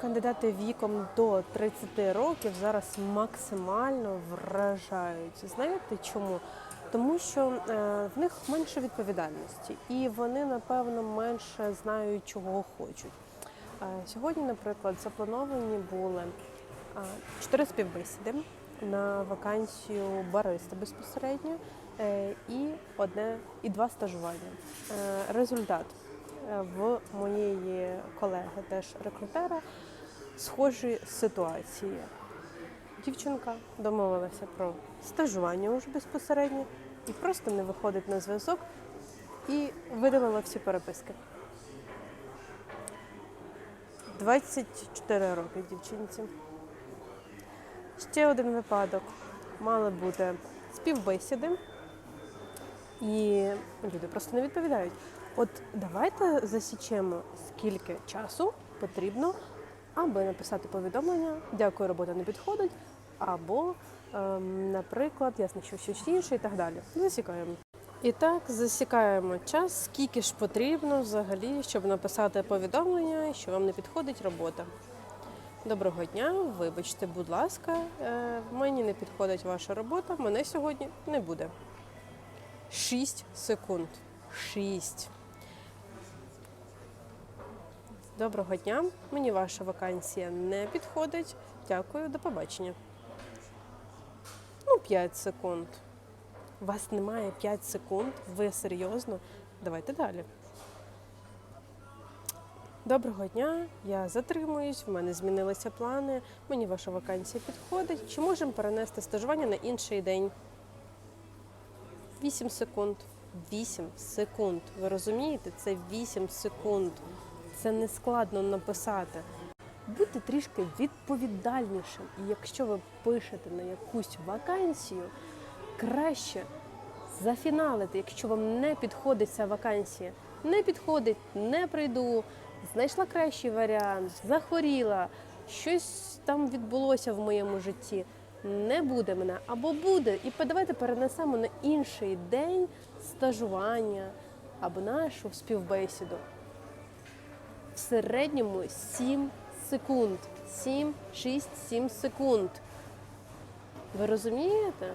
Кандидати віком до 30 років зараз максимально вражають. Знаєте чому? Тому що е, в них менше відповідальності, і вони, напевно, менше знають, чого хочуть. Е, Сьогодні, наприклад, заплановані були е, чотири співбесіди на вакансію бариста безпосередньо і одне і два стажування. Результат в моєї колеги, теж рекрутера, схожі ситуації. Дівчинка домовилася про стажування уже безпосередньо і просто не виходить на зв'язок і видалила всі переписки. 24 роки дівчинці. Ще один випадок. Мали бути співбесіди, і люди просто не відповідають. От давайте засічемо, скільки часу потрібно, аби написати повідомлення, дякую, робота не підходить, або, ем, наприклад, я знайшов щось інше і так далі. Засікаємо. І так, засікаємо час, скільки ж потрібно взагалі, щоб написати повідомлення, що вам не підходить робота. Доброго дня, вибачте, будь ласка, е, мені не підходить ваша робота, мене сьогодні не буде. 6 секунд. 6. Доброго дня, мені ваша вакансія не підходить. Дякую, до побачення. Ну, 5 секунд. У вас немає 5 секунд, ви серйозно? Давайте далі. Доброго дня, я затримуюсь, в мене змінилися плани, мені ваша вакансія підходить. Чи можемо перенести стажування на інший день? 8 секунд. 8 секунд. Ви розумієте? Це 8 секунд. Це не складно написати. Будьте трішки відповідальнішим. І якщо ви пишете на якусь вакансію, краще зафіналити, якщо вам не підходить ця вакансія. Не підходить, не прийду, знайшла кращий варіант, захворіла, щось там відбулося в моєму житті. Не буде мене або буде, і давайте перенесемо на інший день стажування або нашу співбесіду. В середньому 7 секунд. 7, 6, 7 секунд. Ви розумієте?